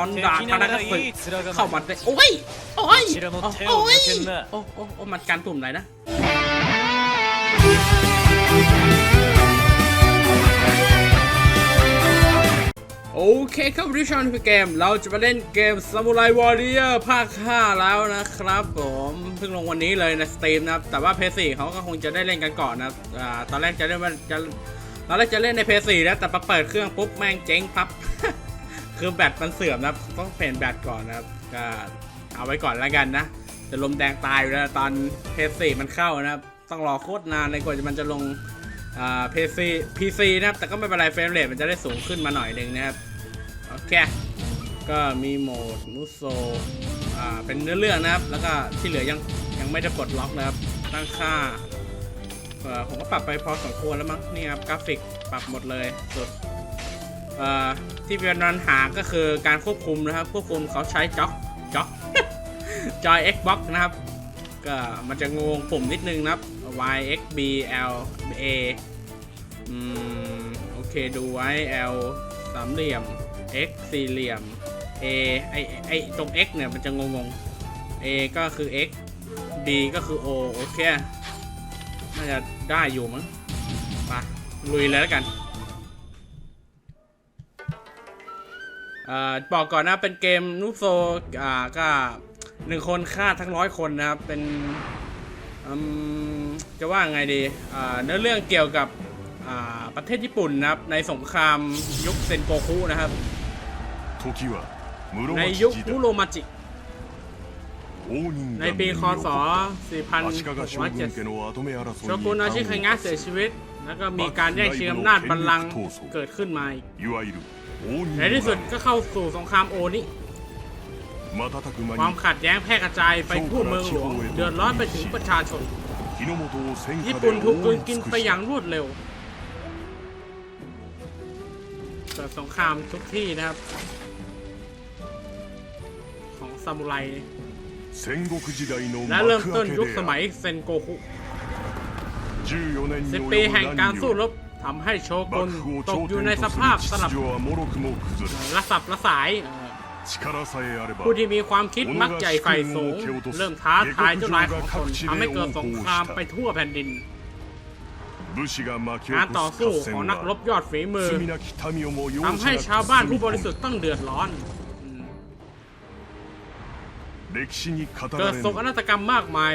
อนดาทานาก็ฝึกเข้ามัดไปโอ้ยโอ้ยโอ้ยโอ้โอ้โอ้มันการตุ่มไหนนะโอเคครับดิชอนคือเกม เราจะมาเล่นเกม Samurai Warrior ภาค 5 แล้วนะครับผมเพิ่งลงวันนี้เลยในสตรีมนะแต่ว่าเพย์สี่เขาก็คงจะได้เล่นกันก่อนนะอตอนแรกจะเล่นว่าจะตอนแรกจะเล่นในเพย์สี่แล้วแต่พอเปิดเครื่องปุ๊บแม่งเจ๊งปั๊บ คือแบตมันเสื่อมนะครับต้องเปลี่ยนแบตก่อนนะครับก็เอาไว้ก่อนแล้วกันนะจะลมแดงตายอยู่แล้วตอนเพย์สี่มันเข้านะครับต้องรอโคตรนานเลยกว่ามันจะลงเพย์ซีพีซีนะครับ แต่ก็ไม่เป็นไรเฟรมเรทมันจะได้สูงขึ้นมาหน่อยหนึ่งนะครับ โอเค ก็มีโหมดมุโซ่เป็นเนื้อเรื่องนะครับ แล้วก็ที่เหลือยังยังไม่ได้ปลดล็อกนะครับ ตั้งค่าผมก็ปรับไปพอสมควรแล้วมั้งนี่ครับกราฟิกปรับหมดเลยสุด ที่เป็นปัญหาก็คือการควบคุมนะครับ ควบคุมเขาใช้จ็อกจ็อกจอย Xbox นะครับ ก็มันจะงงปุ่มนิดนึงนะครับ Y X B L A อืมโอเคดูไว้ L สามเหลี่ยม x สี่เหลี่ยม a ไอไอตรง x เนี่ยมันจะงงๆ a ก็คือ x b ก็คือ o โอเค น่าจะได้อยู่มั้งไปลุยเลยแล้วกัน บอกก่อนนะเป็นเกมนูโซอ่าก็หนึ่งคนฆ่าทั้งร้อยคนนะครับ เป็นจะว่าไงดีเนื้อเรื่องเกี่ยวกับประเทศญี่ปุ่นนะครับ ในสงครามยุคเซนโกคุนะครับ ในยุคมุโรมาจิ ในปีคศ4070โชกุนอาชิคังงะเสียชีวิต แล้วก็มีการแย่งชิงอำนาจบัลลังก์เกิดขึ้นมาอีก ในที่สุดก็เข้าสู่สงครามโอนิความขัดแย้งแพร่กระจายไปทั่วเมืองหลวงเดือดร้อนไปถึงประชาชน ญี่ปุ่นถูกกินกินไปอย่างรวดเร็วเกิดสงครามทุกที่นะครับ ของซามูไรและเริ่มต้นยุคสมัยเซนโกคุสิบปีแห่งการสู้รบ ทำให้โชกุนตกอยู่ในสภาพสลับระสับระสายผู้ที่มีความคิดมักใหญ่ไฟสูง เริ่มท้าทายเจ้านายของตนทำให้เกิดสงครามไปทั่วแผ่นดินการต่อสู้ของนักรบยอดฝีมือทำให้ชาวบ้านผู้บริสุทธิ์ต้องเดือดร้อนเกิดโศกนาฏกรรมมากมาย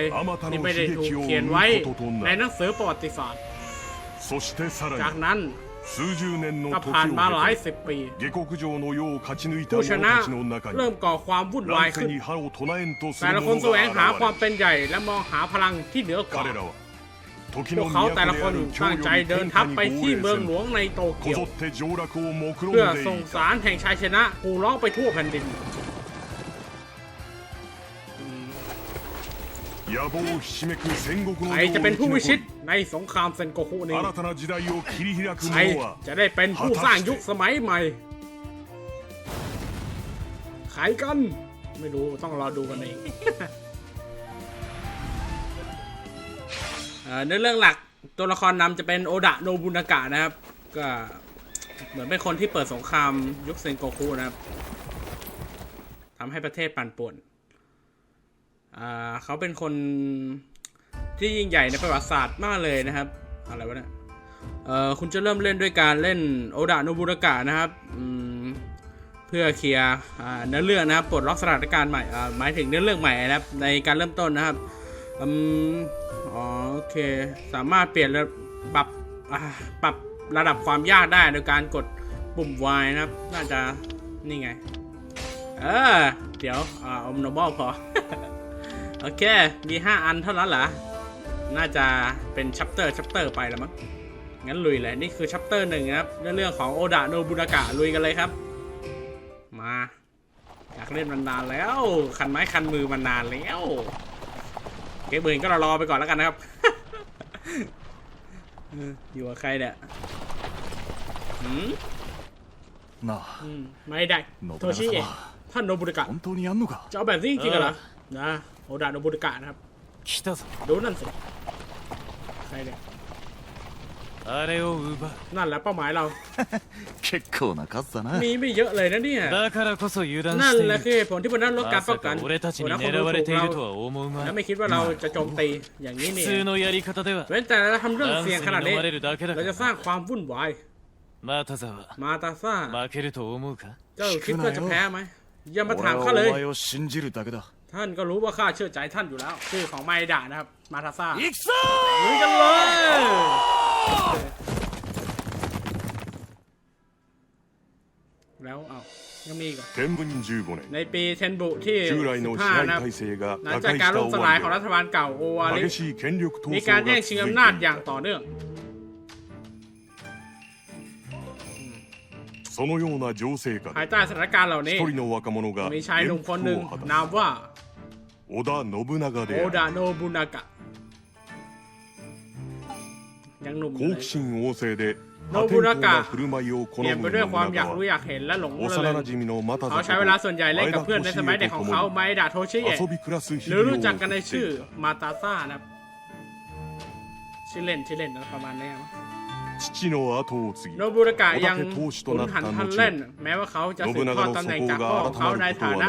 ที่ไม่ได้ถูกเขียนไว้ในหนังสือประวัติศาสตร์ そしてさら จาก に นั้น 数十年の ก็ 時 ผ่านมาหลาย を経 สิบปี て下克上の世を勝ち抜いた ผู้ช 者 นะ たちの中 เริ่ に มก่อความวุ่นวาย 乱世 ขึ้น に歯を唱えんとす แต่ る ละคน 者 แสวงหาความ が現 เป็นใหญ่และมองหาพลังที่เหนือกว่า れ彼らは時 พว の กเขาแต่ละ 都 ค で น ある ตั้งใจ 京より เดิน 天 ทัพ 下 ไป に ที่ 号 เมืองหล 令 วงในโต せんこ เกียว ぞって上洛を目論ん เพื่อ で ส่ง い สา た รแห่งชัยชนะกูร้องไปทั่วแผ่นดิน ใครจะเป็นผู้วิชิตในสงครามเซนโกคุนี้ใครจะได้เป็นผู้สร้างยุคสมัยใหม่ใครกัน ไม่รู้ต้องรอดูกันเองเนื้อเรื่องหลักตัวละครนำจะเป็นโอดะโนบุนากะนะครับ ก็เหมือนเป็นคนที่เปิดสงครามยุคเซนโกคุนะครับทำให้ประเทศปั่นป่วน เขาเป็นคนที่ยิ่งใหญ่ในประวัติศาสตร์มากเลยนะครับ อะไรวะเนี่ยคุณจะเริ่มเล่นด้วยการเล่นโอดะโนบุรากะนะครับเพื่อเคลียร์เนื้อเรื่องนะครับปลดล็อกสถานการณ์ใหม่หมายถึงเนื้อเรื่องใหม่นะครับ ในการเริ่มต้นนะครับอ๋อโอเคสามารถเปลี่ยนระปรับปรับระดับความยากได้โดยการกดปุ่ม Y นะครับ น่าจะนี่ไง เออ เดี๋ยวอ่าอมโนบอลพอ โอเค มี 5 อันเท่านั้นเหรอ น่าจะเป็นชัปเตอร์ชัปเตอร์ไปแล้วมั้ง งั้นลุยเลย นี่คือชัปเตอร์หนึ่งนะครับเรื่องเรื่องของโอดะโนบุนากะลุยกันเลยครับ มา อยากเล่นมันนานแล้ว คันไม้คันมือมันนานแล้ว เกมอื่นก็รอๆไปก่อนแล้วกันนะครับ เอออยู่กับใครเนี่ยหืม なあ อืมไม่ได้ 信 โท 長 ชิเอะ 様 ท่านโนบุนากะ 本当にやんのか จะเอาแบบนี้จริงๆเหรอนะ โอดาโนบุตกะนะครับดูนั่นสิใครเนี่ยนั่นแหละเป้าหมายเรามีไม่เยอะเลยนะเนี่ยนั่นแหละคือผลที่พนักลดการป้องกันหัวหน้าคนดูถูกเราแล้วไม่คิดว่าเราจะโจมตีอย่างนี้เนี่ยเว้นแต่เราทำเรื่องเสี่ยงขนาดนี้เราจะสร้างความวุ่นวายมาตาซ่ามาตาซ่าเจ้าคิดว่าจะแพ้ไหมอย่ามาถามข้าเลย お前を信じるだけだ ท่านก็รู้ว่าข้าเชื่อใจท่านอยู่แล้ว ชื่อของไมดะนะครับ มาตาซ่า 行くぞ ลุยกันเลยแล้วเอ้ายังมีอีกเหรอ 天文15 ใน 年 ปีเทนบุที่ 従来の支15 配 นะครับ 体制が หลัง 瓦 จาก 解し การ た ล่ม 終 ส わ ลาย り ของรัฐ で บาลเก่าโอวาลิ 激しい権力闘 มี 争 การ が แย่งชิง 続いてい อำนาจอย่าง た ต่อเนื่อง そのような情勢下 ภาย で ใต้สถานการณ์เหล่านี้ 一人の若者が มีชายหนุ่มคนหนึ่ง 元服を果 นา た มว่า す 織田信長 โอ であ ดา る โนบุนากะ ยังหนุ่มอยู่ 好 เลย 奇心旺盛で信破天荒長な振る舞いを好 เปลี่ยน む ไปด้วยความ 信 อยาก 長 รู้อ は ยากเห็นและหลงระ 幼 เริง 馴染の又 เขา 里 ใช้เวลาส่วนใหญ่เล่นกับเพื่อนในสมัยเด็กของเขา と ไมดะโทชิเอะ 遊び暮らす日 หรือ 々を รู้จัก 送 กันใน ってい ชื่อ る มาตาซ่านะครับ ชื่อเล่นชื่อเล่นประมาณนี้มั้ง 父の後を継ぎ โนบุรากะยัง 織田家当主と ขุน なった หันทัน 後 เล่น แม้ว่าเขาจะสืบทอดตำแหน่งจากพ่อของเขาในฐานะ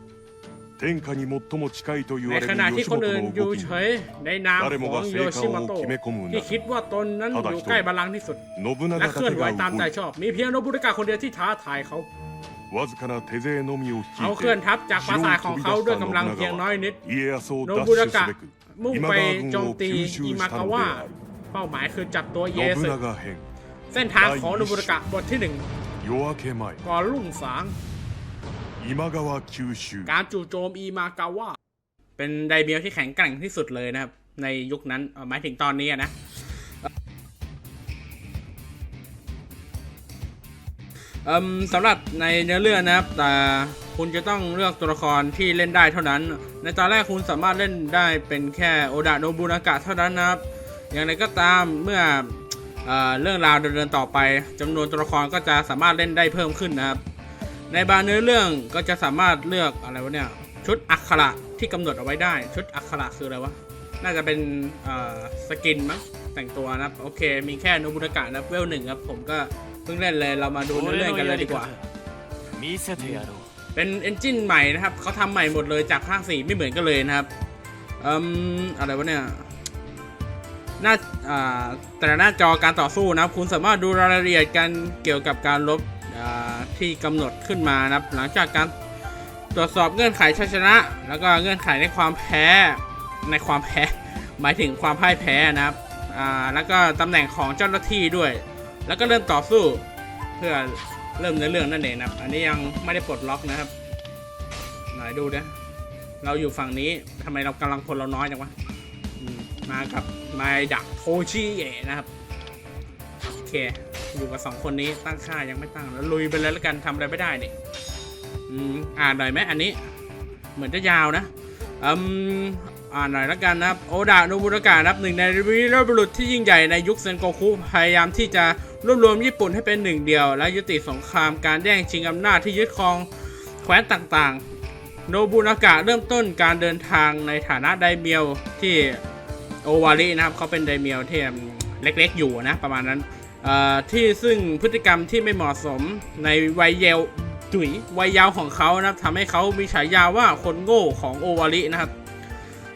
天下に最も近いと言 ใน われ ข る ณะที่ 義 คน 元 อื่น の อยู่ 動き เฉ に ยในนาม 誰も ของ が โย 生 ชิ 還 โม を โตะ 決め込む ที่คิด 中 ว่าตนนั้นอยู่ใกล้บาลังก์ที่สุด 信長 และ だ เคลื่อน け ไหว が ตามใจ 動い ชอบ มีเพียงโนบุรากะคนเดียวที่ท้าทายเขา わずかな手勢のみを率 เขา い เคลื่อน て ทัพจากปราสาทของเขาด้วยกำลังเพียงน้อยนิด 家康を โน 奪 บุร 取 กะ すべく มุ่ง 今 ไป 川 โจ 軍 ม を ตี 吸 อิ 収 มา した กา ので วะ ある เป้าหมายคือจับตัวเย 信 สึ 長編 เส้นทางของโนบุรกะบทที่หนึ่ง 夜明け前 ก่อนรุ่งสาง อิมากาวะคิวชูการจู่โจมอิมากาวะเป็นไดเมียวที่แข็งแกร่งที่สุดเลยนะครับ ในยุคนั้นหมายถึงตอนนี้นะสำหรับในเนื้อเรื่องนะครับ แต่คุณจะต้องเลือกตัวละครที่เล่นได้เท่านั้น ในตอนแรกคุณสามารถเล่นได้เป็นแค่โอดาโนบุนากะเท่านั้นนะครับ อย่างไรก็ตามเมื่อเอเรื่องราวดำเนินต่อไปจำนวนตัวละครก็จะสามารถเล่นได้เพิ่มขึ้นนะครับ ในบางเนื้อเรื่องก็จะสามารถเลือกอะไรวะเนี่ย ชุดอักขระที่กำหนดเอาไว้ได้ ชุดอักขระคืออะไรวะ น่าจะเป็นสกินมั้งแต่งตัวนะครับ โอเค มีแค่นุบุรกะนะเวลหนึ่งครับ ผมก็เพิ่งเล่นเลยเรามาดูเนื้อเรื่องกันเลยดีกว่า เป็นเอนจินใหม่นะครับเขาทำใหม่หมดเลยจากภาคสี่ไม่เหมือนกันเลยนะครับอมอะไรวะเนี่ยหน้าแต่หน้าจอการต่อสู้นะคุณสามารถดูรายละเอียดกันเกี่ยวกับการลบ ที่กำหนดขึ้นมานะครับ หลังจากการตรวจสอบเงื่อนไขชัยชนะ แล้วก็เงื่อนไขในความแพ้ในความแพ้หมายถึงความพ่ายแพ้นะครับแล้วก็ตำแหน่งของเจ้าหน้าที่ด้วย แล้วก็เริ่มต่อสู้เพื่อเริ่มในเรื่องนั่นเองนะครับ อันนี้ยังไม่ได้ปลดล็อกนะครับหนดูนะเราอยู่ฝั่งนี้ทำไมเรากำลังพลเราน้อยจังวะมมากับมาดักโทชิเอะนะครับโอเค อยู่กับสองคนนี้ตั้งค่ายังไม่ตั้งแล้วลุยไปเลยแล้วกันทำอะไรไม่ได้นี่อืมอ่านหน่อยไหมอันนี้ เหมือนจะยาวนะอืมอ่านหน่อยแล้วกันนะครับโอดะโนบุรากะนะครับหนึ่งในวีรบุรุษที่ยิ่งใหญ่ในยุคเซนโกคุพยายามที่จะรวบรวมญี่ปุ่นให้เป็นหนึ่งเดียว และยุติสงครามการแย่งชิงอำนาจที่ยึดครองแคว้นต่างๆ โนบุนากะเริ่มต้นการเดินทางในฐานะไดเมียวที่โอวารินะครับเขาเป็นไดเมียวที่เล็กๆอยู่นะประมาณนั้น ที่ซึ่งพฤติกรรมที่ไม่เหมาะสมในวัยเยาว์จุ๋ยวัยเยาว์ของเขานะครับทำให้เขามีฉายาว่าคนโง่ของโอวารินะครับ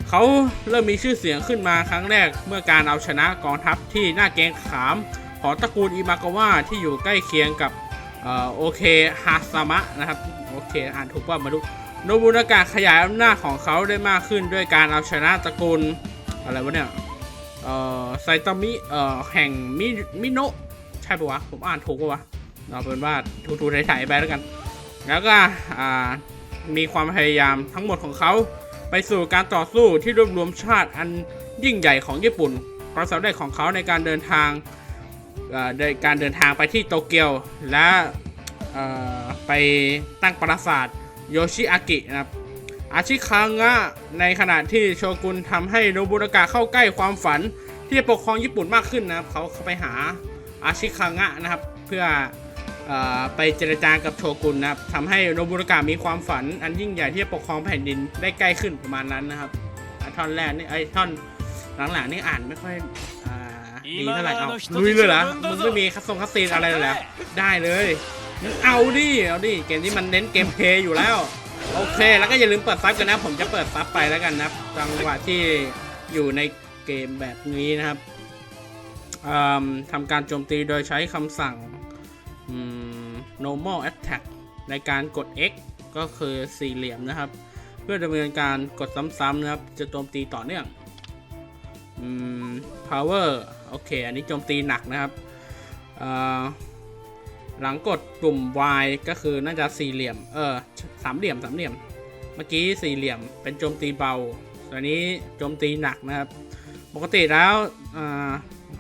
เขาเริ่มมีชื่อเสียงขึ้นมาครั้งแรกเมื่อการเอาชนะกองทัพที่หน่าเกงขามของตระกูลอิมากาวะที่อยู่ใกล้เคียงกับโอเคฮาซามะนะครับโอเคอ่านถูกป่ะมาดูโนบุนากะขยายอำนาจของเขาได้มากขึ้นด้วยการเอาชนะตระกูลอะไรวะเนี่ย เอ่อไซตามิเอ่อแห่งมิมิโนะใช่ปะวะ ผมอ่านถูกปะวะเอาเป็นว่าทูๆไถๆไปแล้วกัน แล้วก็อ่ามีความพยายามทั้งหมดของเขา ไปสู่การต่อสู้ที่รวบรวมชาติอันยิ่งใหญ่ของญี่ปุ่นความสำเร็จของเขาในการเดินทางเอ่อในการเดินทางไปที่โตเกียวและเอ่อไปตั้งปราสาทโยชิอากินะครับ อาชิคังะในขณะที่โชกุนทำให้โนบุนากะเข้าใกล้ความฝันที่จะปกครองญี่ปุ่นมากขึ้นนะครับเขาเขาไปหาอาชิคังะนะครับ เพื่ออไปเจรจากับโชกุนนะครับทำให้โนบุนากะมีความฝัน อันยิ่งใหญ่ที่จะปกครองแผ่นดินได้ใกล้ขึ้นประมาณนั้นนะครับท่อนแรกนี่ไอ้ท่อนหลังๆนี่อ่านไม่ค่อยอดีเท่าไหร่เอาลุยเลยเหรอมึงไม่มีคัสซงคัสซีนอะไรเลยเหรอได้เลย เอาดิเอาดิเกมนี้มันเน้นเกมเพย์อยู่แล้ว โอเค แล้วก็อย่าลืมเปิดซับกันนะ ผมจะเปิดซับไปแล้วกันนะจังหวะที่อยู่ในเกมแบบนี้นะครับทำการโจมตีโดยใช้คำสั่ง normal attack ในการกด X ก็คือสี่เหลี่ยมนะครับ เพื่อดำเนินการกดซ้ำๆนะครับ จะโจมตีต่อเนื่อง power โอเค อันนี้โจมตีหนักนะครับ หลังกดปุ่ม Y ก็คือน่าจะสี่เหลี่ยม เออสามเหลี่ยมสามเหลี่ยม เมื่อกี้สี่เหลี่ยมเป็นโจมตีเบาตอนนี้โจมตีหนักนะครับ ปกติแล้วอ,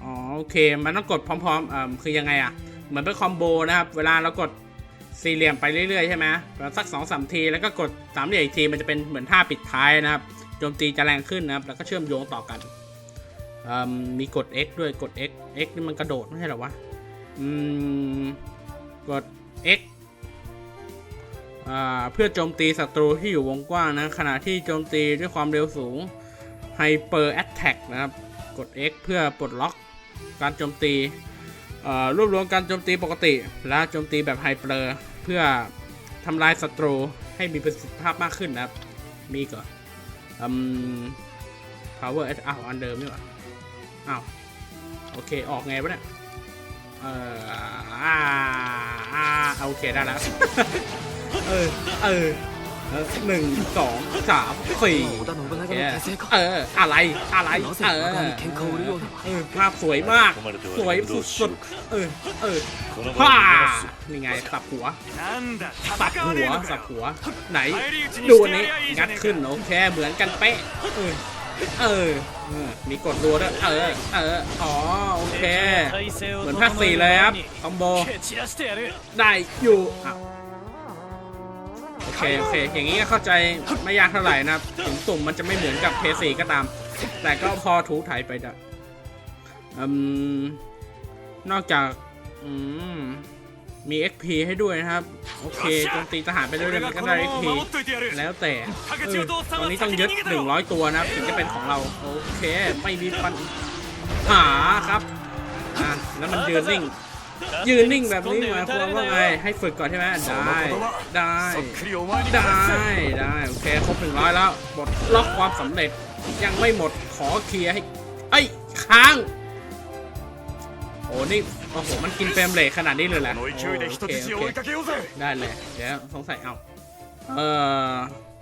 อ๋อโอเค มันต้องกดพร้อมๆอ่าคือยังไงอะเหมือนเป็นคอมโบนะครับ เวลาเรากดสี่เหลี่ยมไปเรื่อยๆใช่ไหมสักสองสามทีแล้วก็กดสามเหลี่ยมอีกทีมันจะเป็นเหมือนท่าปิดท้ายนะครับ โจมตีจะแรงขึ้นนะครับ แล้วก็เชื่อมโยงต่อกันมมีกด X ด้วยกด X X นี่มันกระโดดไม่ใช่หรอวะ อืม กด X เพื่อโจมตีศัตรูที่อยู่วงกว้างนะขณะที่โจมตีด้วยความเร็วสูง Hyper Attack นะครับ กด X เพื่อปลดล็อกการโจมตีรวบรวมการโจมตีปกติ และโจมตีแบบไฮเปอร์เพื่อทำลายศัตรูให้มีประสิทธิภาพมากขึ้นนะครับ มีก่อนอืม power อ้าวอันเดิมนี่หว่าอ้าว โอเค ออกไงวะเนี่ย เอออ่าอ่าโอเคได้แล้ว เออ เออหนึ่งสองสามสี่เออ อะไร อะไร เออภาพสวยมาก สวยสุดสุดเออ เออฮ่านี่ไงสับหัวสับหัวสับหัว ไหน ดูนี้งัดขึ้นโอเคเหมือนกันเป๊ะ เออ เออ มีกดรัวด้วย เออ เออ อ๋อ โอเค เหมือนภาคสี่เลยครับ คอมโบ ได้อยู่โอเค โอเค อย่างนี้เข้าใจไม่ยากเท่าไหร่นะถึงสุ่มมันจะไม่เหมือนกับเพย์สี่ก็ตาม แต่ก็พอถูถ่ายไปดะอืมนอกจาก อืม มี XP ให้ด้วยนะครับ โอเคโจมตีทหารไปเรื่อยๆก็ได้ XP แล้วแต่ตอนนี้ต้องยึด 100 ตัวนะครับถึงจะเป็นของเราโอเคไม่มีปัญหาครับอะแล้วมันยืนนิ่ง ยืนนิ่งแบบนี้มาความว่าไงให้ฝึกก่อนใช่ไหมได้ได้ได้ได้โอเคครบ100 แล้วบดล็อกความสำเร็จยังไม่หมดขอเคลียร์ให้ไอ้ค้าง โอ้นี่โอ้โหมันกินแฟมเลทขนาดนี้เลยแหละโอเคโอเคได้เลยเดี๋ยวสงสัยเอาเอ่อ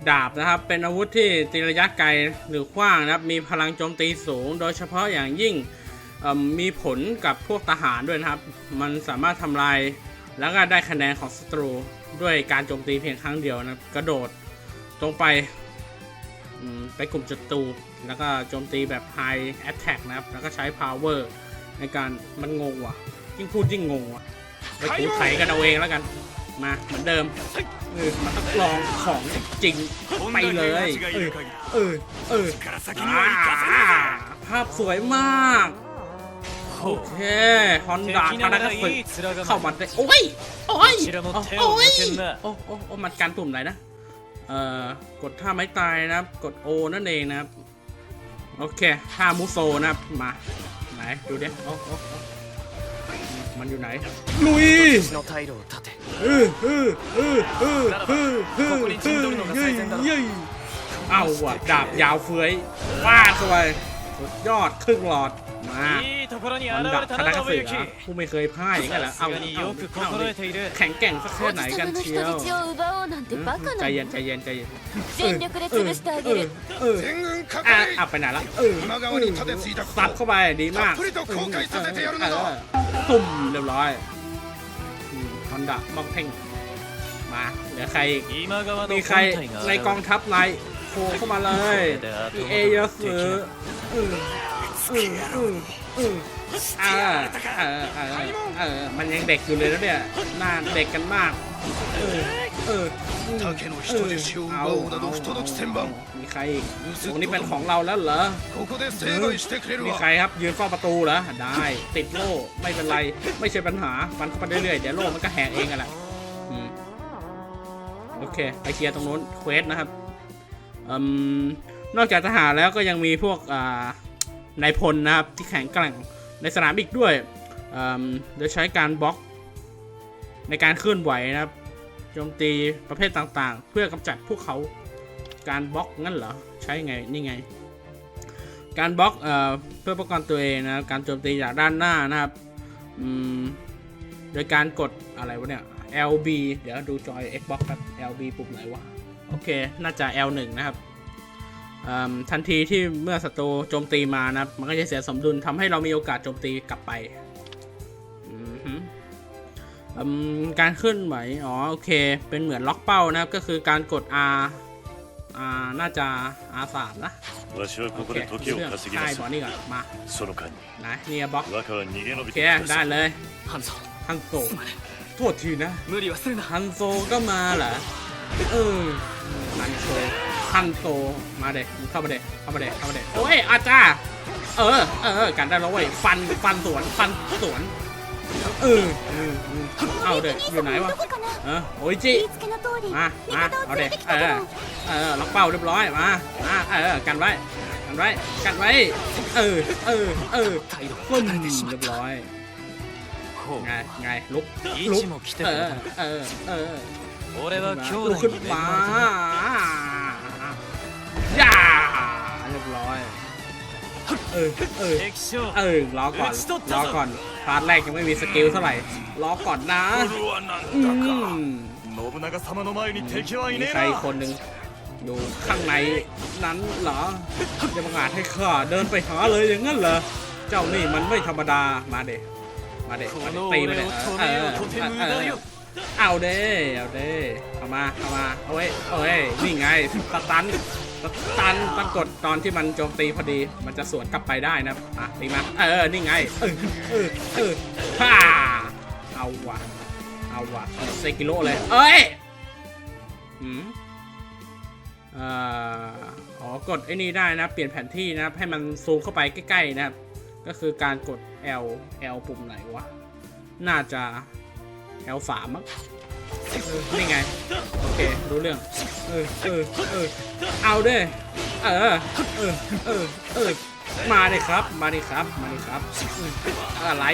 ดาบนะครับ เป็นอาวุธที่ตีระยะไกลหรือกว้างนะครับ มีพลังโจมตีสูง โดยเฉพาะอย่างยิ่งมีผลกับพวกทหารด้วยนะครับ มันสามารถทำลายแล้วก็ได้คะแนนของศัตรูด้วยการโจมตีเพียงครั้งเดียวนะกระโดดตรงไปไปกลุ่มศัตรูแล้วก็โจมตีแบบ High Attack นะครับ แล้วก็ใช้ Power ในการมันงงว่ะ ยิ่งพูดยิ่งงงว่ะไปถูไถกันเอาเองแล้วกัน มาเหมือนเดิมเออมาต้องลองของจริงไปเลยเออเออเออภาพสวยมากโอเคฮอนดาพนักงานเข้ามาได้โอ้ยโอ้ยโอ้ยโอ้โอ้โอ้มันการปุ่มอะไรนะเอ่อกดท่าไม้ตายนะครับ กดโอนั่นเองนะครับ โอเคท่ามูโซนะครับมา นดูดิโมันอยู่ไหน ลุยเออเออเออเออเออเออเออเย้ยเย้ยเอาว่ะดาบยาวเฟ้ยว่าเข้าไปสุดยอดครึ่งหลอด มาอันดับคณะเสือผู้ไม่เคยพ่ายอย่างนั้นแหละเอาเอาแข็งแกร่งสักแค่ไหนกันเชียวใจเย็นใจเย็นใจเย็นเอออะอับไปไหนละเออซัดเข้าไปดีมากตุ่มเรียบร้อยฮอนดะมองเพ่งมาเหลือใครมีใครในกองทัพไร โผล่เข้ามาเลยมีเอเยอะสืออืออืออืออืออ่าเออเออเออมันยังเด็กอยู่เลยนะเนี่ยหน้าเด็กกันมากเออ เออ 竹の人質を奪おうなど不届き千番 มีใครอีกตรงนี้เป็นของเราแล้วเหรอ ここで成敗してくれる มี わ ใครครับยืนเฝ้าประตูเหรอได้ ติดโล่ไม่เป็นไร ไม่ใช่ปัญหาฟันเข้าไปเรื่อยๆเดี๋ยวโล่มันก็แหกเองกันแหละอืมโอเคไปเคลียร์ตรงนู้นเควสนะครับอืม นอกจากทหารแล้วก็ยังมีพวกนายพลนะครับที่แข็งแกร่งในสนามอีกด้วยโดยใช้การบล็อกในการเคลื่อนไหวนะครับโจมตีประเภทต่างๆ เพื่อกำจัดพวกเขาการบล็อกงั้นเหรอใช้ไงนี่ไง การบล็อกเอเพื่อป้องกันตัวเองนะการโจมตีจากด้านหน้านะครับโดยการกดอะไรวะเนี่ย LB เดี๋ยวดูจอย Xbox ครับ LB ปุ่มไหนวะ โอเค น่าจะ L1 นะครับทันทีที่เมื่อศัตรูโจมตีมานะมันก็จะเสียสมดุลทำให้เรามีโอกาสโจมตีกลับไปการขึ้นไหว อ๋อ โอเค เป็นเหมือนล็อกเป้านะครับ ก็คือการกด R R น่าจะ R3 นะโอเคเรื่องใช่บอนี่ก่อน มาไหนนี่บ็อกโอเคได้เลยฮันโซฮันโซโทษทีนะฮันโซก็มาเหรอ เออคันโตคันโตมาเด็กเข้ามาเด็กเข้ามาเด็กเข้ามาเด็กโอ้ยอาจ้าเออเออกันได้แล้วเว้ยฟันฟันสวนฟันสวนเออเออเอาเด็กอยู่ไหนวะเออโอ้ยจิมามาเอาเด็กเออเออล็อกเป้าเรียบร้อยมามาเออกันไว้กันไว้กันไว้เออเออเออฟึ้นเรียบร้อยไงไงลุกลุกเออเออเออ 俺は兄 ลุ 弟 กขึ้น に恵 มา まれた ย่าเรียบร้อยเออเออ 敵将 เออรอก่อนรอก่อนพาร์ทแรกยังไม่มีสกิลเท่าไหร่รอก่อนนะ これはなん อื だか ม 信長様の前に敵はい มี ね ใคร え อีก な คนหนึ่งอยู่ข้างในนั้นเหรอจะบังอาจให้ข้าเดินไปหาเลยอย่างนั้นเหรอเจ้านี่มันไม่ธรรมดามาเด็มาเด็ こ มาเด็ の ตี 俺 มาเด็ を เอ 止 อ め เอ よ อ うとて เอ 無 อ 駄よ เอาเด้เอาเด้เข้ามาเข้ามาเอาไว้เอาไว้นี่ไงสตันสตันต้องกดตอนที่มันโจมตีพอดีมันจะสวนกลับไปได้นะอะตีมาเออนี่ไงเออเออเออฮ่าเอาว่ะเอาว่ะเซกิโลเลยเอ้ยหืมอ่าอ๋อกดไอ้นี่ได้นะ เปลี่ยนแผนที่นะให้มันซูมเข้าไปใกล้ๆนะครับ ก็คือการกด L L ปุ่มไหนวะ น่าจะ L สามมั้งนี่ไง โอเค รู้เรื่อง เออ เออ เออ เอาเด้เออ เออ เออ เออ มาดิครับ มาดิครับ มาดิครับ อะไร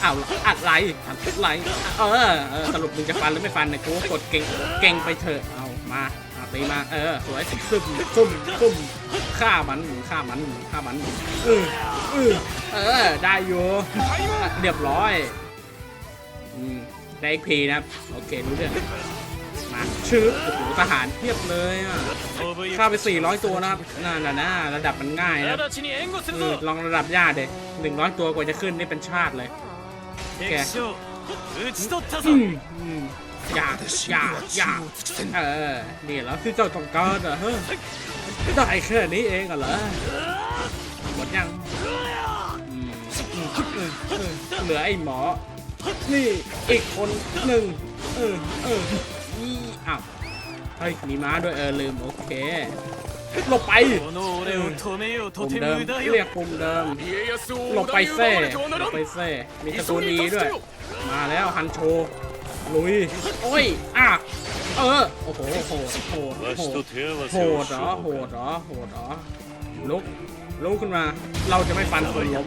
เอาอะไรอะไร เออ เออ สรุปมึงจะฟันหรือไม่ฟันเนี่ยกูกดเก่ง เก่งไปเถอะ เอา มาตีมา เออ สวยซึมซึมซึมฆ่ามันฆ่ามันฆ่ามัน เออ เออ เออ ได้อยู่ เรียบร้อย อืม ได้อีกพีนะครับ โอเครู้เรื่องมาชื่อทหารเทียบเลยอะฆ่าไป 400 ตัวนะครับน่าน้าระดับมันง่ายนะคืลองระดับยากเด็หนึ่ตัวกว่าจะขึ้นนี่เป็นชาติเลยแกอย่าอย่าอยากเออนี่แล้วคือเจ้าตองการเหรอได้แค่นี้เองเหรอหมดยังเหลือไอ้หมอ นี่อีกคนหนึ่งเออเออนี่อ้าวเฮ้ยมีม้าด้วยเออลืมโอเคหลบไปปุ่มเดิมเรียกปุ่มเดิมหลบไปแซ่หลบไปแซ่มีตะกูนี้ด้วย มาแล้วฮันโชลุยโอ้ยอะเออโอ้โหโหโหดโหดโหดเหรอโหดเหรอโหดเหรอลุกลุกขึ้นมา เราจะไม่ฟันคนล้ม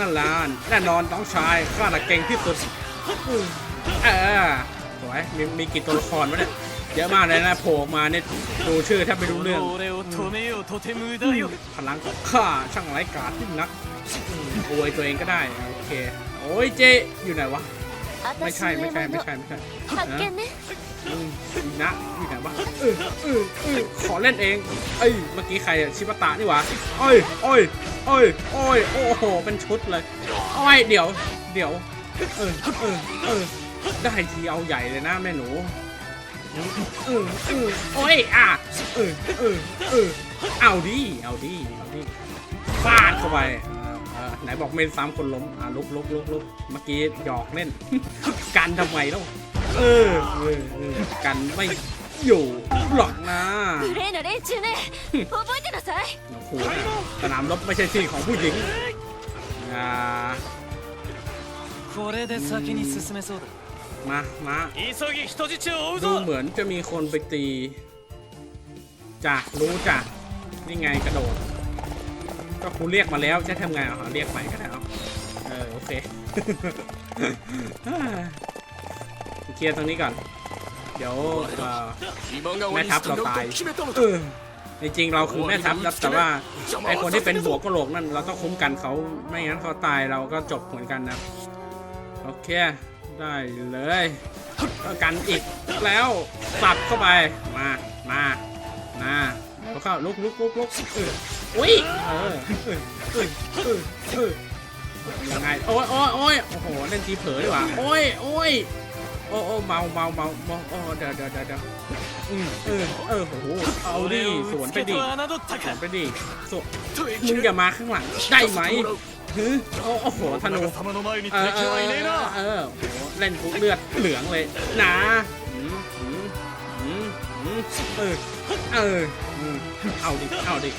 นั่นลานแน่นอนน้องชายข้าน่ะเก่งที่สุดเออสวยมีมีกี่ตัวละครวะเนี่ยเยอะมากเลยนะโผล่มาเนี่ยดูชื่อแทบไม่รู้เรื่องพลังของข้าช่างไร้กาจที่นักอวยตัวเองก็ได้โอเคโอ้ยเจอยู่ไหนวะไม่ใช่ไม่ใช่ไม่ใช่ไม่ใช่ อืมนะอยู่ไหนวะเออเออเออขอเล่นเอง เอ้ย เมื่อกี้ใครอะชิบะตะนี่หว่าโอ้ยโอ้ยโอ้ยโอ้ยโอ้โห เป็นชุดเลยโอ้ยเดี๋ยว เดี๋ยว เออเออเออได้ทีเอาใหญ่เลยนะแม่หนูเออเออโอ้ยอะเออเออเออเอาดิเอาดิเอาดิฟาดเข้าไปไหนบอกเมนซ้ำคนล้มอะลุกลุกลุกลุกเมื่อกี้หยอกเล่น กันทำไมแล้ว เออเออเออกันไม่อยู่หรอกนะ 無礼な連中ね覚えてなさい โอ้โหสนามรบไม่ใช่ที่ของผู้หญิงอ่า これで先に進めそうだ มามา 急ぎ人質を追う ดู ぞ เหมือนจะมีคนไปตีจ้ะรู้จ้ะนี่ไงกระโดด ก็คุณเรียกมาแล้วใช้ทำไงอ่ะเรียกใหม่ก็ได้เอาเออโอเค เคลียร์ตรงนี้ก่อน เดี๋ยวแม่ทัพเราตายในจริงเราคือแม่ทัพครัแต่ว่าไอคนที่เป็นหัวกระโหลกนั่นเราต้องคุ้มกันเขาไม่งั้นเขาตายเราก็จบเหมือนกันนะโอเคได้เลยกันอีกแล้วสับเข้าไปมามามาเข้าลุกลุกลุกลุกอุ้ยเออยังไงโอ้ยโอ้ยโอ้ยโอ้โหเล่นทีเผลอดีกว่าโอ้ยโอ้ย โอ้โอ้เมาเมาเมาเมาโอ้เดี๋ยวเดี๋ยวเดี๋ยวอืเออเออโอ้โหเอาดิสวนไปดิสวนไปดิสวนมึงอย่ามาข้างหลังได้ไหมฮึโอ้โหธนูเออเออเออเล่นกูเลือดเหลืองเลยนะเออเออเอาดิเอาดิ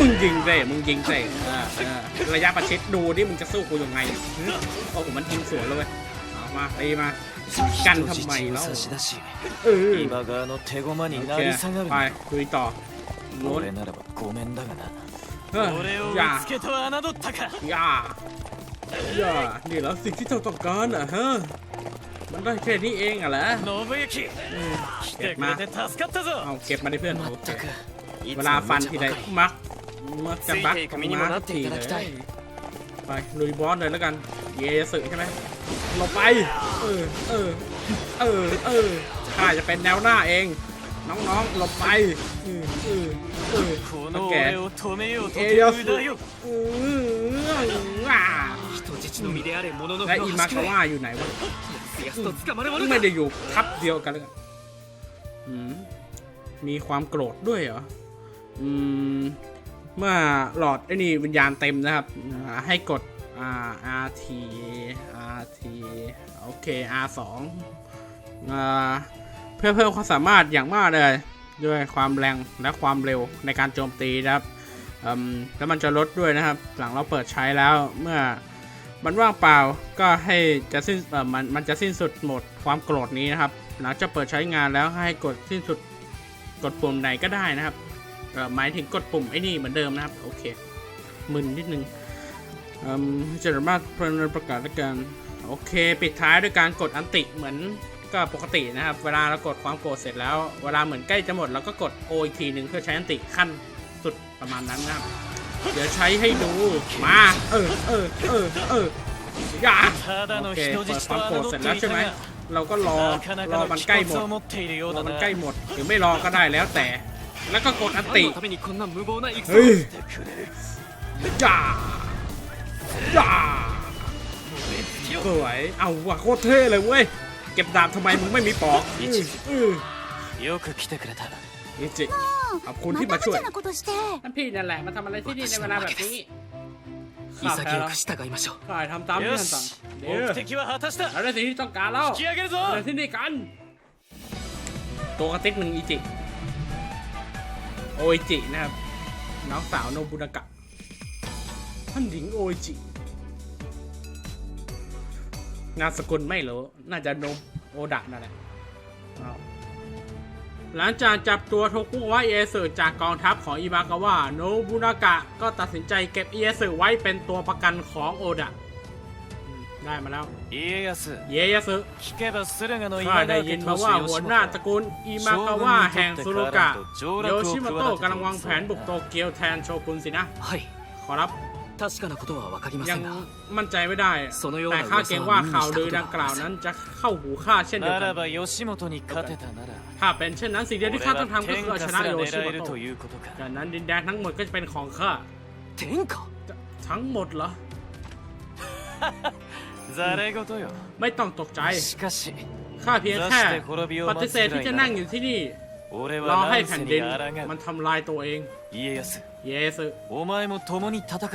มึงยิงเตะมึงยิงเตะระยะประชิดดูดิมึงจะสู้กูยังไงโอ้โหมันยิงสวนเลยมาตีมา กันทำไมเล่าเออโอเคไปคุยต่อโน้ตเอออย่าอย่าอย่านี่แล้วสิ่งที่เธอต้องการอะฮะมันได้แค่นี้เองอะเหรอเก็บมาเอาเก็บมาดิเพื่อนโอเคเวลาฟันทีไรมักมักจะบักมักทีเลย ไปลุยบอสเลยแล้วกัน เยสึใช่ไหมหลบไป เออ เออ เออ เออข้าจะเป็นแนวหน้าเอง น้องๆหลบไปเออเออเออแกเอโยสเอโยสและอิมาคาว่าอยู่ไหนวะไม่ได้อยู่ทับเดียวกันเลยมีความโกรธด้วยเหรอ อืม เมื่อหลอดไอ้นี่วิญญาณเต็มนะครับ ให้กด RT RT โอเค R2 อ่าเพื่อเพิ่มความสามารถอย่างมากเลย ด้วยความแรงและความเร็วในการโจมตีนะครับแล้วมันจะลดด้วยนะครับ หลังเราเปิดใช้แล้วเมื่อมันว่างเปล่าก็ให้จะสิ้นมันมันจะสิ้นสุดหมดความโกรธนี้นะครับ หลังจากเปิดใช้งานแล้วให้กดสิ้นสุดกดปุ่มไหนก็ได้นะครับ หมายถึงกดปุ่มไอ้นี่เหมือนเดิมนะครับ โอเคมึนนิดนึงจะสามารถเพิ่มประกาศกันโอเค ปิดท้ายด้วยการกดอันติเหมือนก็ปกตินะครับ เวลาเรากดความโกรธเสร็จแล้ว เวลาเหมือนใกล้จะหมดเราก็กดโออีกทีหนึ่งเพื่อใช้อันติขั้นสุดประมาณนั้นนะครับ เดี๋ยวใช้ให้ดูมา เออเออเออเออย่าโอเคเปิดความโกรธเสร็จแล้วใช่ไหมเราก็รอรอมันใกล้หมดรอมันใกล้หมดหรือไม่รอก็ได้แล้วแต่ แล้วก็กดอันติเฮ้ยจ้าจ้าสวยเอาว่ะโคตรเท่เลยเว้ย เก็บดาบทำไมมึงไม่มีปอกอิจิขอบคุณที่มาช่วยท่านพี่นั่นแหละมาทำอะไรที่นี่ในเวลาแบบนี้ข้าแพ้แล้วฝ่ายทำตามที่ท่านสั่งเดี๋ยวเราได้สิ่งที่ต้องการแล้วเราที่นี่กัน ตัวกระติกหนึ่งอิจิ โอจินะครับ น้องสาวโนบุนากะท่านหญิงโอจินามสกุลไม่รู้ น่าจะโนโอดะนั่นแหละหลังจากจับตัวโทคุวะเอสึจากกองทัพของอิมากาวะโนบุนากะก็ตัดสินใจเก็บเอสึไว้เป็นตัวประกันของโอดะ ได้มาแล้วเยสเยสข้าได้ยินมาว่าหัวหน้าตระกูลอิมากาวะแห่งซุรุกะโยชิโมโตะกำลังวางแผนบุกโตเกียวแทนโชกุนสินะขอรับยังมั่นใจไม่ได้ แต่ข้าเกรงว่าข่าวลือดังกล่าวนั้นจะเข้าหูข้าเช่นเดียวกันถ้าเป็นเช่นนั้นสิ่งเดียวที่ข้าต้องทำก็คือชนะโยชิโมโตะดังนั้นดินแดนทั้งหมดก็จะเป็นของข้าทั้งหมดเหรอ ไม่ต้องตกใจข้าเพียงแค่ปฏิเสธที่จะนั่งอยู่ที่นี่รอให้แผ่นดินมันทำลายตัวเอง เยสึ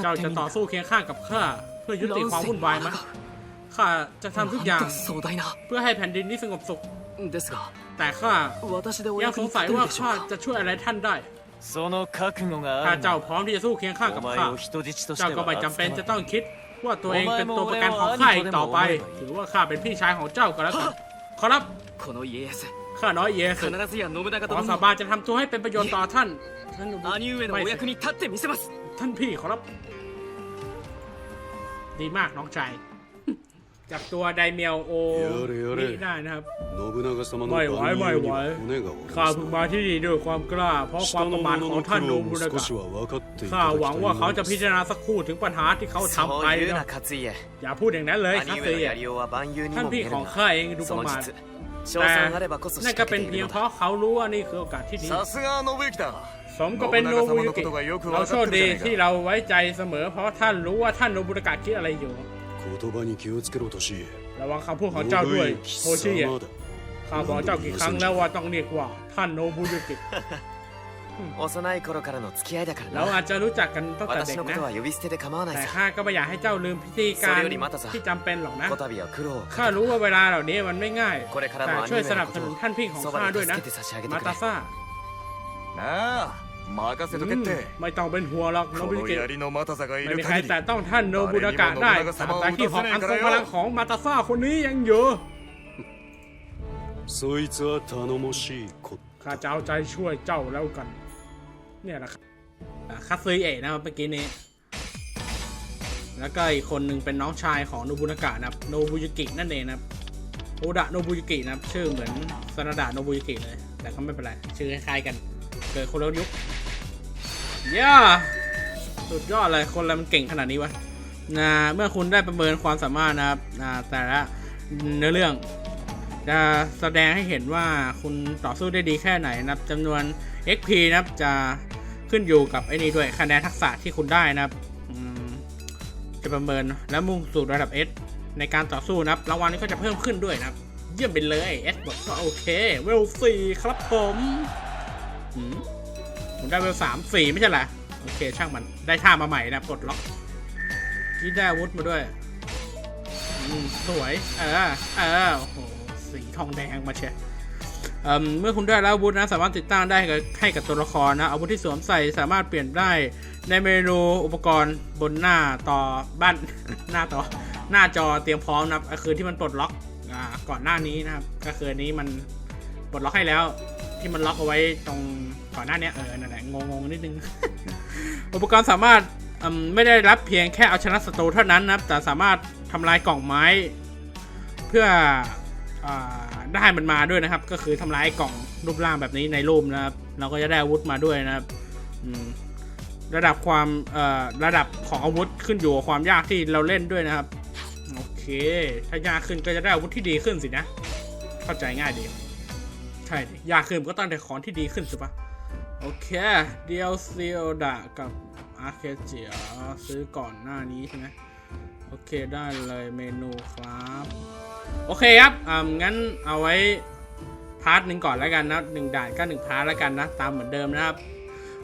เจ้าจะต่อสู้เคียงข้างกับข้าเพื่อยุติความวุ่นวายไหมข้าจะทำทุกอย่างเพื่อให้แผ่นดินนี้สงบสุขแต่ข้ายังสงสัยว่าข้าจะช่วยอะไรท่านได้ถ้าเจ้าพร้อมที่จะสู้เคียงข้างกับข้าเจ้าก็ไม่จำเป็นจะต้องคิด ว่าตัวเองเป็นตัวประกันของข้าอีกต่อไป ถือว่าข้าเป็นพี่ชายของเจ้าก็แล้วกันขอรับข้าน้อยเยสขอสาบานจะทำตัวให้เป็นประโยชน์ต่อท่านท่านพี่ขอรับ ดีมากน้องชาย จับตัวไดเมียวโอนี่ได้นะครับไม่ไหวไม่ไหวข้าพึงมาที่นี่ด้วยความกล้า เพราะความประมาทของท่านโนบุนากะข้าหวังว่าเขาจะพิจารณาสักครู่ถึงปัญหาที่เขาทำไปนะอย่าพูดอย่างนั้นเลยคาเซียท่านพี่ของข้าเองดูประมาทแต่นั่นก็เป็นเพียงเพราะเขารู้ว่านี่คือโอกาสที่ดีสมก็เป็นโนบุยุกิเราโชคดีที่เราไว้ใจเสมอ เพราะท่านรู้ว่าท่านโนบุนากะคิดอะไรอยู่ 言葉に気をつけろとし ระวังคำพูดของเจ้าด้วย 信 โทชิ 之 อะ 様だ ข้าบอกเจ้ากี่ครั้งแล้วว่าต้องเรียกว่าท่านโนบุยุกิ 幼い頃からの付き合いだから เราอา な จจะรู้จักกันตั้งแต่เด็ 私 ก のこ นะ とは呼び捨てで構わない แต่ さ ข้าก็ไม่อยากให้เจ้าลืมพิธีการ それよりまたさ ที่จำเป็นหรอกนะ こたびは苦労を ข้า かけ รู้ว่าเวลาเหล่านี้มันไม่ง่าย これから แต่ も兄 ช่วย 上 ส の นับ こ ส と นุน を ท่านพี่ของ そ ข้า ば ด้วย で นะ 助けて差し上げて มา く ตา れ ซ่า なあ 任せとけって、 ไม่ต้องเป็นห่วงหรอกโน こ บุยุ の กิ 槍のマタサがい ไม่ る มีใคร 限り แต่ต้องท่านโนบุรากะได้ตราบใดที่หอกอันทรงพลังของมาตาซ่าคนนี้ยังอยู่ そいつは頼もしい子 ข้าจะเอาใจช่วยเจ้าแล้วกัน เนี่ยแหละครับอ่ะคาซึเอะนะครับเมื่อกี้นี้ แล้วก็อีกคนหนึ่งเป็นน้องชายของโนบุนากะนะครับโนบุยุกินั่นเองนะครับโอดะโนบุยุกินะครับชื่อเหมือนซานาดะโนบุยุกิเลย แต่ก็ไม่เป็นไร ชื่อคล้ายๆกัน เกิดคนละยุคเ ย่าสุดยอดเลยคนอะไรมันเก่งขนาดนี้วะนะเมื่อคุณได้ประเมินความสามารถนะครับนะแต่ละเนื้อเรื่อง จะแสดงให้เห็นว่าคุณต่อสู้ได้ดีแค่ไหนนะครับจำนวน XP นะครับจะขึ้นอยู่กับไอ้นี่ด้วยคะแนนทักษะที่คุณได้นะครับจะประเมินและมุ่งสู่ระดับ S ในการต่อสู้นะครับรางวัลนี้ก็จะเพิ่มขึ้นด้วยนะครับ เยี่ยมไปเลย S บวกก็โอเคเวลสี่ครับผมอืม ผมได้เวลสามสี่ไม่ใช่เหรอโอเคช่างมันได้ท่ามาใหม่นะปลดล็อกที่ได้อาวุธมาด้วยสวย เออ เออโอ้โหสีทองแดงมาเชียเอ่มเมื่อคุณได้แล้วอาวุธนะ สามารถติดตั้งได้กับให้กับตัวละครนะ อาวุธที่สวมใส่สามารถเปลี่ยนได้ในเมนูอุปกรณ์บนหน้าต่อบ้านหน้าต่อหน้าจอเตรียมพร้อมนะครับคือที่มันปลดล็อกอก่อนหน้านี้นะครับ ก็คืออันนี้มันปลดล็อกให้แล้ว ที่มันล็อกเอาไว้ตรงก่อนหน้านี้เออนั่นแหละงงๆนิดนึง อุปกรณ์สามารถไม่ได้รับเพียงแค่เอาชนะศัตรูเท่านั้นนะครับ แต่สามารถทำลายกล่องไม้ เพื่ออได้มันมาด้วยนะครับ ก็คือทำลายกล่องรูปร่างแบบนี้ในรูปนะครับ เราก็จะได้อาวุธมาด้วยนะครับระดับความระดับของอาวุธขึ้นอยู่กับความยากที่เราเล่นด้วยนะครับ โอเค ถ้ายากขึ้นก็จะได้อาวุธที่ดีขึ้นสินะ เข้าใจง่ายดี ใช่ดิยากขึ้นก็ต้องได้ของที่ดีขึ้นสิปะโอเค DLC โอดะกับอาร์เคเจียซื้อก่อนหน้านี้ใช่ไหมโอเคได้เลยเมนูครับ โอเคครับอ่างั้นเอาไว้พาร์ทหนึ่งก่อนแล้วกันนะหนึ่งด่านก็หนึ่งพาร์ทแล้วกันนะ ตามเหมือนเดิมนะครับ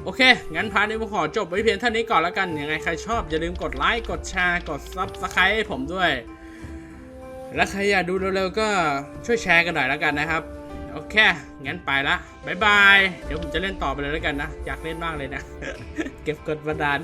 โอเค งั้นพาร์ทนี้ผมขอจบไว้เพียงเท่านี้ก่อนแล้วกัน ยังไงใครชอบอย่าลืมกดไลค์ กดแชร์ กดซับสไครต์ให้ผมด้วย และใครอยากดูเร็วๆก็ช่วยแชร์กันหน่อยแล้วกันนะครับ โอเค งั้นไปละบายบาย เดี๋ยวผมจะเล่นต่อไปเลยแล้วกันนะ อยากเล่นมากเลยนะ เก็บกดบันดาล